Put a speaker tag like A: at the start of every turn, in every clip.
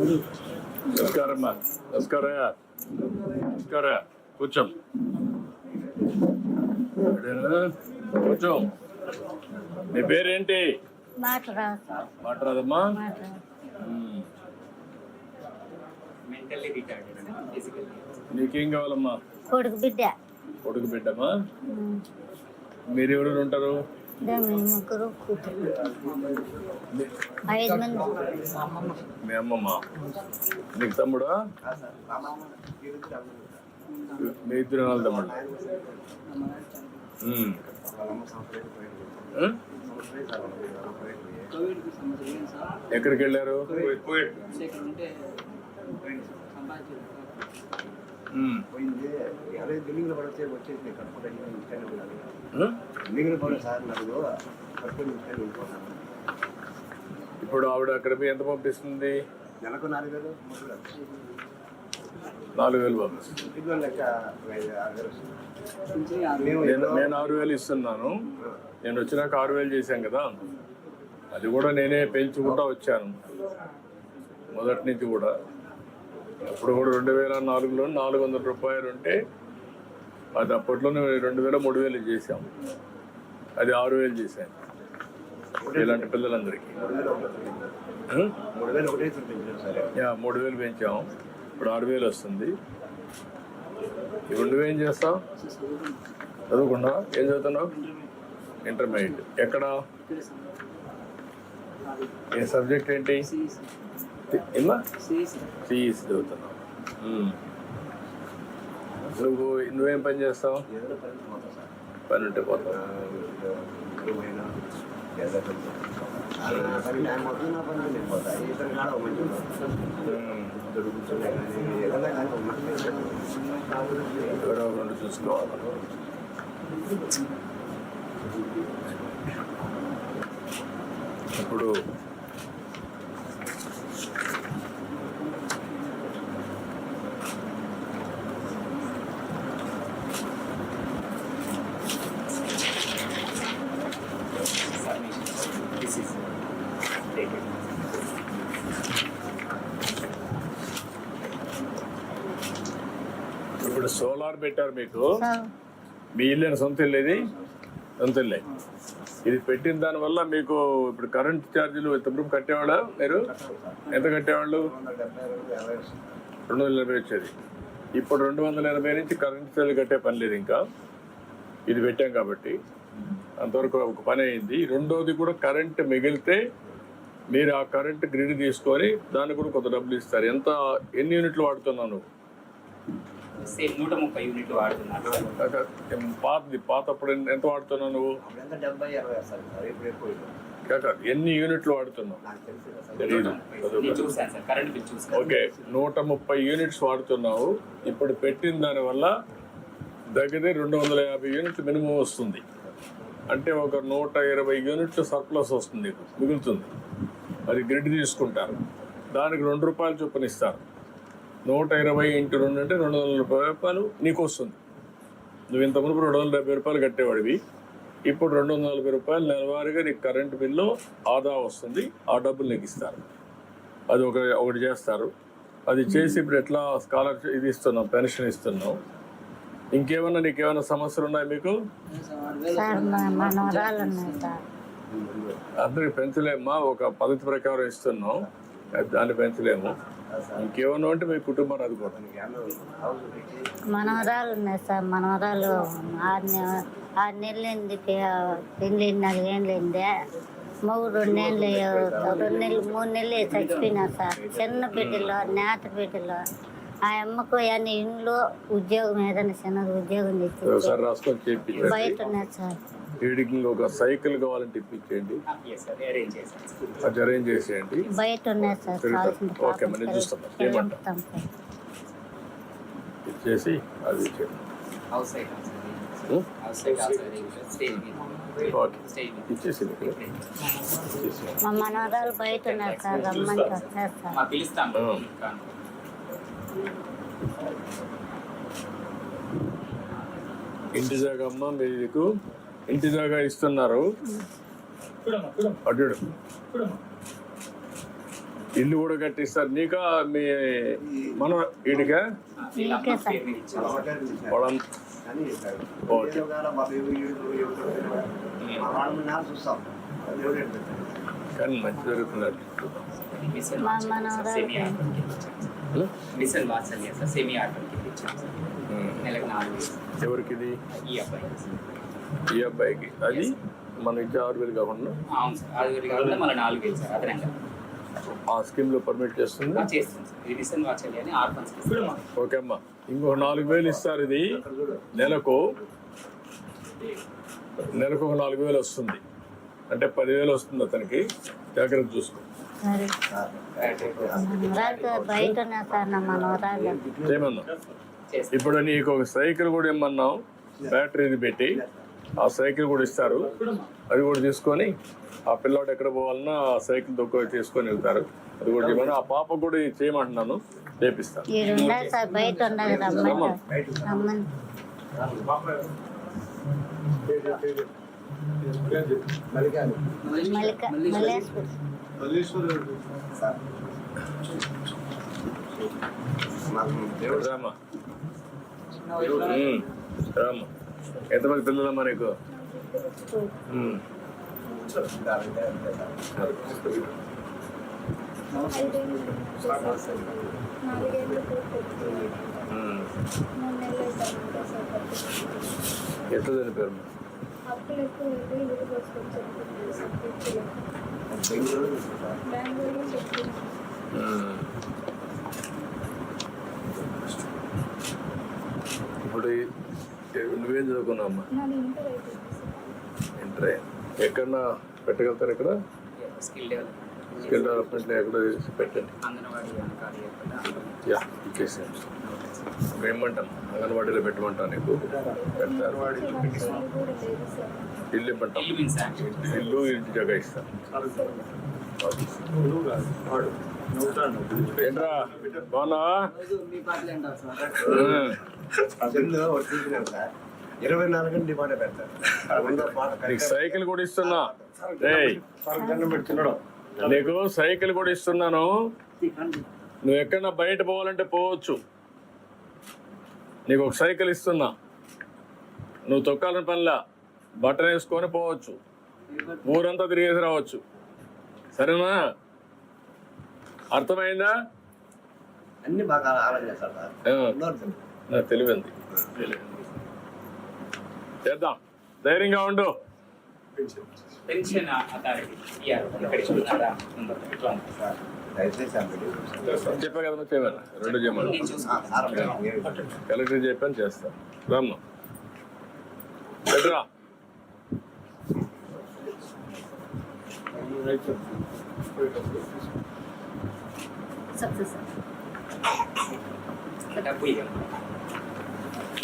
A: నమస్కారం అమ్మా. నమస్కారం నమస్కారం కూర్చో? కూర్చో. నీ పేరేంటి?
B: మాట్లాడు
A: మాట్లాడదమ్మా. నీకేం కావాలమ్మా?
B: కొడుకు బిడ్డ.
A: కొడుకు బిడ్డమ్మా? ఎవరు ఉంటారు?
B: ముగ్గురు కూతురు.
A: మీ-
B: ఐదు మంది.
A: మీ అమ్మమ్మ. నీకు తమ్ముడా? మీ ఇద్దరు నాలుగు తమ్ముడు? ఎక్కడికి వెళ్ళారు.
C: పోయింది అదే బిల్డింగ్లో పడితే వచ్చేసి కట్టుకుంటే ఇన్స్టాంట్ ఉండాలి
A: ఆ?
C: పడే సార్ నాకు కట్టుకొని ఇన్స్టాంట్ ఉండిపోతాను
A: ఇప్పుడు ఆవిడ అక్కడ పోయి ఎంత పంపిస్తుంది?
C: నెలకు నాలుగు వేలు మూడు
A: నాలుగు వేలు పంపిస్తుంది. నేను నేను ఆరు వేలు ఇస్తున్నాను. నేను వచ్చినాక ఆరు వేలు చేశాం కదా. అది కూడా నేనే పెంచుకుంటా వచ్చాను. మొదటి నుంచి కూడా. అప్పుడు కూడా రెండు వేల నాలుగులో నాలుగు వందల రూపాయలు ఉంటే అది అప్పట్లోనే రెండు వేల మూడు వేలు చేశాం. అది ఆరు వేలు చేశాను ఇలాంటి పిల్లలందరికీ.
C: మూడు వేలు ఒకటి.
A: ఆ?
C: మూడు వేలు ఒకటే చూపించారు సరే.
A: యా మూడు వేలు పెంచాం. ఇప్పుడు ఆరు వేలు వస్తుంది. ఇప్పుడు నువ్వేం చేస్తావు? చదువుకుండా ఏం చదువుతున్నావు? ఇంటర్మీడియట్. ఎక్కడ? ఏ సబ్జెక్ట్ ఏంటి? ఏమా సిఈసి చదువుతున్నావు. నువ్వు నువ్వేం పని చేస్తావు
C: పని
A: ఉంటే పోతావు
C: ఏమైనా ఏదో పని ఆ పని టైం అవుతుంది నా పని నేను పోతా ఇతర కాడ ఒక మంచి
A: మ్మ్.
C: దొరుకుతున్నాయి కానీ ఏదైనా కానీ ఒక మంచి
A: ఎవరో రెండు చూసుకోవాలి ఇప్పుడు
D: submission. This is dated.
A: ఇప్పుడు సోలార్ పెట్టారు మీకు? మీ ఇల్లు సొంత ఇల్లు ఇది? సొంత ఇల్లే. ఇది పెట్టిన దానివల్ల మీకు ఇప్పుడు కరెంట్ ఛార్జీలు ఎంతప్పుడు కట్టేవాళ్ళ మీరు? ఎంత కట్టేవాళ్ళు?
C: రెండు
A: వందల ఎనభై వచ్చేది. ఇప్పుడు రెండు వందల ఎనభై నుంచి కరెంట్ ఛార్జీలు కట్టే పని లేదు ఇంకా. ఇది పెట్టాం కాబట్టి. అంతవరకు ఒక పని అయింది. రెండోది కూడా కరెంట్ మిగిలితే మీరు ఆ కరెంట్ గ్రిడ్ తీసుకొని దానికి కూడా కొంత డబ్బులు ఇస్తారు. ఎంత ఎన్ని యూనిట్లు వాడుతున్నావు నువ్వు?
D: సేమ్ నూట ముప్పై యూనిట్లు వాడుతున్నారు.
A: పాతది? పాత అప్పుడు ఎంత వాడుతున్నావు నువ్వు?
C: డెబ్బై అరవై సార్ ఇప్పుడు ఎక్కువ
A: ఎన్ని యూనిట్లు వాడుతున్నావు? ఓకే. నూట ముప్పై యూనిట్స్ వాడుతున్నావు. ఇప్పుడు పెట్టిన దానివల్ల దగ్గర రెండు వందల యాభై యూనిట్లు మినిమం వస్తుంది. అంటే ఒక నూట ఇరవై యూనిట్లు సర్ప్లస్ వస్తుంది. మిగులుతుంది. అది గ్రిడ్ తీసుకుంటారు. దానికి రెండు రూపాయలు చొప్పున ఇస్తారు. నూట ఇరవై ఇంటూ రెండు అంటే రెండు వందల ముప్పై రూపాయలు నీకు వస్తుంది నువ్వు ఇంత మునుపు రెండు వందల డెబ్బై రూపాయలు కట్టేవాడివి. ఇప్పుడు రెండు వందల నలభై రూపాయలు నెలవారీగా నీకు కరెంటు బిల్లు ఆదా వస్తుంది. ఆ డబ్బులు నీకు ఇస్తారు. అది ఒక ఒకటి చేస్తారు. అది చేసి ఇప్పుడు ఎట్లా స్కాలర్షిప్ ఇది ఇస్తున్నాం పెన్షన్ ఇస్తున్నాం ఇంకేమన్నా నీకు ఏమైనా సమస్యలు ఉన్నాయి మీకు? అందరికి పెంచలేమ్మా ఒక పద్ధతి ప్రకారం ఇస్తున్నాం దాన్ని పెంచలేము. ఇంకేమన్నా అంటే మీ కుటుంబం అది కూడా
B: మనవరాలు ఉన్నాయి సార్ మనవరాలు ఆరు ఆరు నెలలైంది పెళ్ళి నాలుగేళ్ళు అయింది. మగ రెండేళ్ళు రెండు నెలలు మూడు నెలలు చచ్చిపోయినా సార్. చిన్న బిడ్డలో నేత బిడ్డలో. ఆ అమ్మకు అన్ని ఇంట్లో ఉద్యోగం ఏదైనా చిన్నది ఉద్యోగం బయట ఉన్నాయి సార్.
A: వీడికి ఒక సైకిల్ కావాలంటే ఇప్పించేయండి
D: సార్
A: అది అరేంజ్ చేసేయండి.
B: బయట ఉన్నాయి సార్
A: ఓకే, మరి?
B: పంపుతాం సార్
A: ఇచ్చేసి అది
B: మా మనవరాలు బయట ఉన్నారు సార్ వస్తారు సార్
D: పిలుస్తాం.
A: ఇంటి జాగా అమ్మ మీకు ఇంటి జాగా ఇస్తున్నారు అడ్డు ఇల్లు కూడా కట్టిస్తారు. నీకా మీ మనం
D: వాళ్ళ.
C: కానీ.
A: ఓకే. మంచి జరుగుతున్నట్టు
D: మిషన్
B: మా
D: వాత్సల్య సార్,
B: మనవరాలు
D: సెమీ ఆర్బన్ కింద ఇచ్చాం sir. Mission Vatsalya sir semi urban కింద ఇచ్చాం సార్. నెలకు నాలుగు వేలు. సార్.
A: ఎవరికి ఇది
D: ఈ అబ్బాయి
A: ఈ అబ్బాయికి. అది మన ఇచ్చే ఆరు వేలు కాకుండా?
D: అవును సార్ అది కాకుండా మళ్ళీ నాలుగు వేలు సార్ అదనంగా.
A: ఆ స్కీమ్లో పర్మిట్ చేస్తుంది
D: సార్ ఇది అని
A: ఓకే అమ్మా. ఇంకో నాలుగు వేలు ఇస్తారు ఇది. నెలకు నెలకు ఒక నాలుగు వేలు వస్తుంది. అంటే పదివేలు వస్తుంది అతనికి. జాగ్రత్త చూసుకో. ఏమన్నా ఇప్పుడు నీకు ఒక సైకిల్ కూడా ఇమ్మన్నాం. బ్యాటరీది పెట్టి. ఆ సైకిల్ కూడా ఇస్తారు. అది కూడా తీసుకొని ఆ పిల్లోడు ఎక్కడ పోవాలన్నా ఆ సైకిల్ దొక్క తీసుకొని వెళ్తారు. అది కూడా ఇవ్వను ఆ పాప కూడా చేయమంటున్నాను. చేపిస్తాను రామా. ఎంతమంది పిల్లలమ్మా నీకు
C: సార్.
A: ఉమ్. ఎట్లా చనిపోయారు
C: బెంగళూరు నుంచి సార్.
E: బెంగళూరు చెప్పింది
A: ఉమ్. ఇప్పుడు ఈ- నువ్వేం చదువుకున్నావు అమ్మా
E: నాది ఇంటర్
A: ఎక్కడన్నా పెట్టగలుగుతారు ఇక్కడ?
D: స్కిల్ డెవలప్మెంట్
A: స్కిల్ డెవలప్మెంట్ ఎక్కడ పెట్టండి. యా ఇచ్చేసాను ఏమంటాం అంగన్వాడీలో పెట్టమంటాను నీకు? పెడతారు ఇల్లు ఇవ్వమంటాం
D: యాక్చువల్
A: ఇల్లు ఇంటి జగ ఇస్తాను ఏంట్రా? బాగున్నావా?
C: సార్. ఇరవై నాలుగు గంటలు డిమాండ్ పెడతారు.
A: సైకిల్ కూడా ఇస్తున్నా. నీకు సైకిల్ కూడా ఇస్తున్నాను. నువ్వు ఎక్కడన్నా బయట పోవాలంటే పోవచ్చు. నీకు ఒక సైకిల్ ఇస్తున్నా. నువ్వు తొక్కాలని పనిలా. బట్టన్ వేసుకొని పోవచ్చు. ఊరంతా తిరిగేసి రావచ్చు. సరేనా? అర్థమైందా?
C: అన్ని బాగా ఆలోచన
A: తెలివింది. చేద్దాం. ధైర్యంగా ఉండు.
D: పెన్షన్
A: చెప్పా కదా చేయమన్నా రెండు.
C: సార్
A: కలెక్టర్ చెప్పాను చేస్తాను రమ్మా. ఎట్రా?
B: సక్సెస్
D: డబ్బు ఇవ్వండి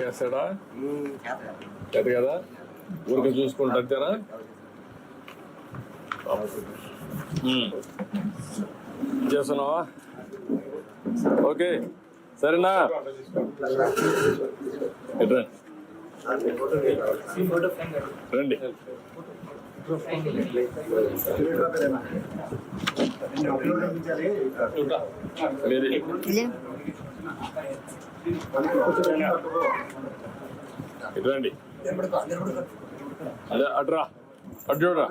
C: చేస్తారు
A: లేదు కదా? ఊరికి చూసుకుంటా అంతేనా. చేస్తున్నావా? ఓకే. సరేనా? రండి. రండి. మీది ఇటు రండి అదే అటురా అటు చూడరా.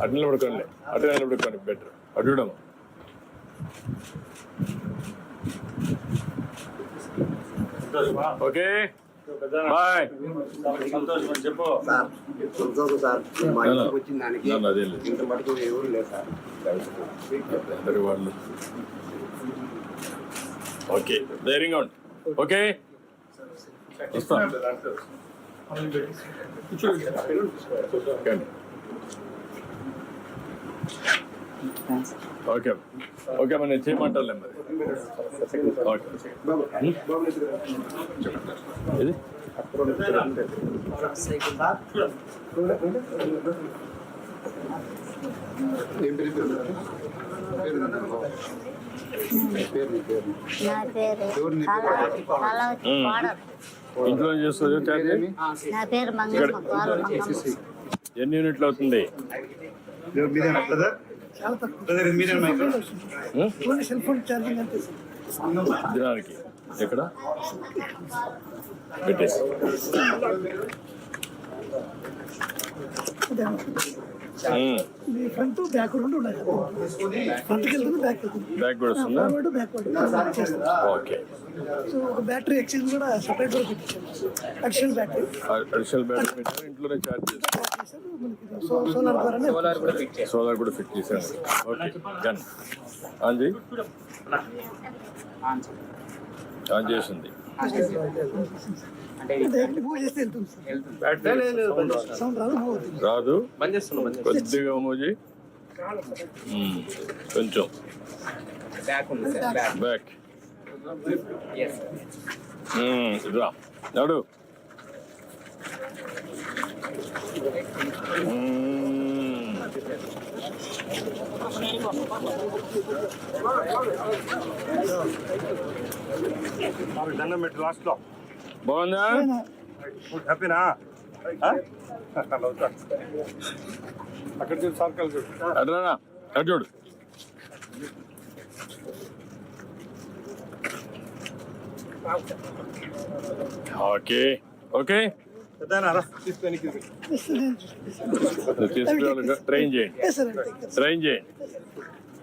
A: అటు నిలబడుకోండి. అటు నిలబడుకోండి బెటర్. అటు చూడమ్మా. ఓకే. బాయ్.
C: సార్ సంతోషం సార్. మా ఇంటికి వచ్చిన దానికి ఇంత మటుకు ఎవరు లేదు సార్.
A: ఓకే ధైర్యంగా ఉండి ఓకే వస్తా ఓకే ఓకే మరి నేను చేయమంటానులే మరి ఓకే ఇది
B: నా పేరు
A: ఇంట్లో చేస్తుంది ఛార్జ్
B: నా పేరు మంగమ్మ కోడలు. మంగమ్మ
A: ఎన్ని యూనిట్లు అవుతుంది? దినానికి ఎక్కడ? పెట్టేసి.
F: ఇది ఫ్రంట్ బ్యాక్ రెండు ఉన్నాయి. ఫ్రంట్కి వెళ్తుంది బ్యాక్
A: కూడా
F: ఫార్వర్డ్ బ్యాక్వర్డ్ చేస్తాం
A: ఓకే.
F: సో ఒక బ్యాటరీ ఎక్స్చేంజ్ కూడా సపరేట్ కూడా పెట్టించాము అడిషనల్ బ్యాటరీ
A: అడిషనల్ బ్యాటరీ పెట్టారు? ఇంట్లోనే ఛార్జ్ చేస్తారు?
F: మనకి సో సోలార్ ద్వారానే
D: సోలార్ కూడా ఫిట్ చేస్తాం
A: సోలార్ కూడా ఫిట్ చేశాను ఓకే డన్. ఆన్ చేసింది.
F: రాదు
A: కొద్దిగా మోజీ. కొంచెం.
D: బ్యాక్
A: రా. నడు.
G: దండం పెట్టి లాస్ట్లో.
A: బాగుందా?
G: హ్యాపీనా? అక్కడ చూడు సర్కల్ చూడు.
A: అడ్రానా అటు చూడు. ఓకే. ఓకే. ట్రైన్ చేయండి ట్రైన్ చేయండి